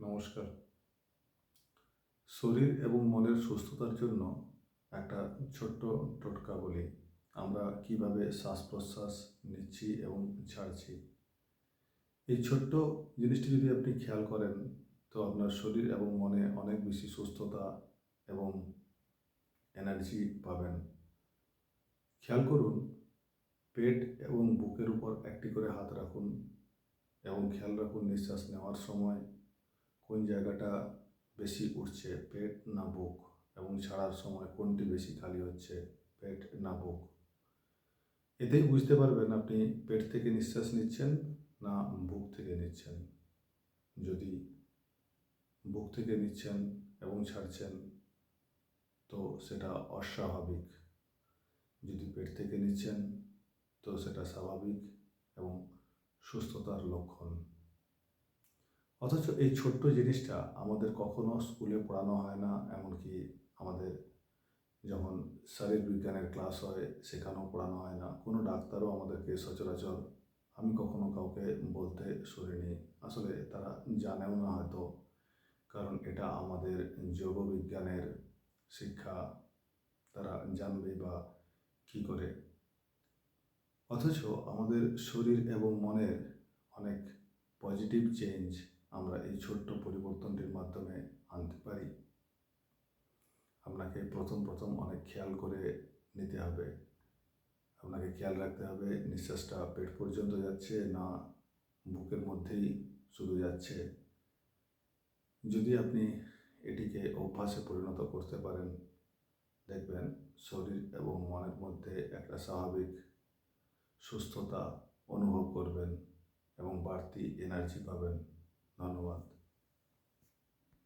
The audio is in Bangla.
নমস্কার। শরীর এবং মনের সুস্থতার জন্য একটা ছোট্ট টোটকা বলি। আমরা কীভাবে শ্বাস প্রশ্বাস নিচ্ছি এবং ছাড়ছি এই ছোট্ট জিনিসটি যদি আপনি খেয়াল করেন, তো আপনার শরীর এবং মনে অনেক বেশি সুস্থতা এবং এনার্জি পাবেন। খেয়াল করুন, পেট এবং বুকের উপর একটি করে হাত রাখুন এবং খেয়াল রাখুন নিঃশ্বাস নেওয়ার সময় কোন জায়গাটা বেশি উঠছে, পেট না বুক? এবং ছাড়ার সময় কোনটি বেশি খালি হচ্ছে, পেট না বুক? এতেই বুঝতে পারবেন আপনি পেট থেকে নিঃশ্বাস নিচ্ছেন না বুক থেকে নিচ্ছেন। যদি বুক থেকে নিচ্ছেন এবং ছাড়ছেন, তো সেটা অস্বাভাবিক। যদি পেট থেকে নিচ্ছেন, তো সেটা স্বাভাবিক এবং সুস্থতার লক্ষণ। অথচ এই ছোট্ট জিনিসটা আমাদের কখনো স্কুলে পড়ানো হয় না, এমনকি আমাদের যখন শারীর বিজ্ঞানের ক্লাস হয় সেখানেও পড়ানো হয় না। কোনো ডাক্তারও আমাদেরকে সচরাচর আমি কখনো কাউকে বলতে শুনিনি। আসলে তারা জানেও না হয়তো, কারণ এটা আমাদের যোগবিজ্ঞানের শিক্ষা। তারা জানবে বা কী করে। অথচ আমাদের শরীর এবং মনের অনেক পজিটিভ চেঞ্জ আমরা এই ছোট্ট পরিবর্তনটির মাধ্যমে আনতে পারি। আপনাকে প্রথম প্রথম অনেক খেয়াল করে নিতে হবে। আপনাকে খেয়াল রাখতে হবে, নিঃশ্বাসটা পেট পর্যন্ত যাচ্ছে না, বুকের মধ্যেই শুধু যাচ্ছে। যদি আপনি এটিকে অভ্যাসে পরিণত করতে পারেন, দেখবেন শরীর এবং মনের মধ্যে একটা স্বাভাবিক সুস্থতা অনুভব করবেন এবং বাড়তি এনার্জি পাবেন। ধন্যবাদ।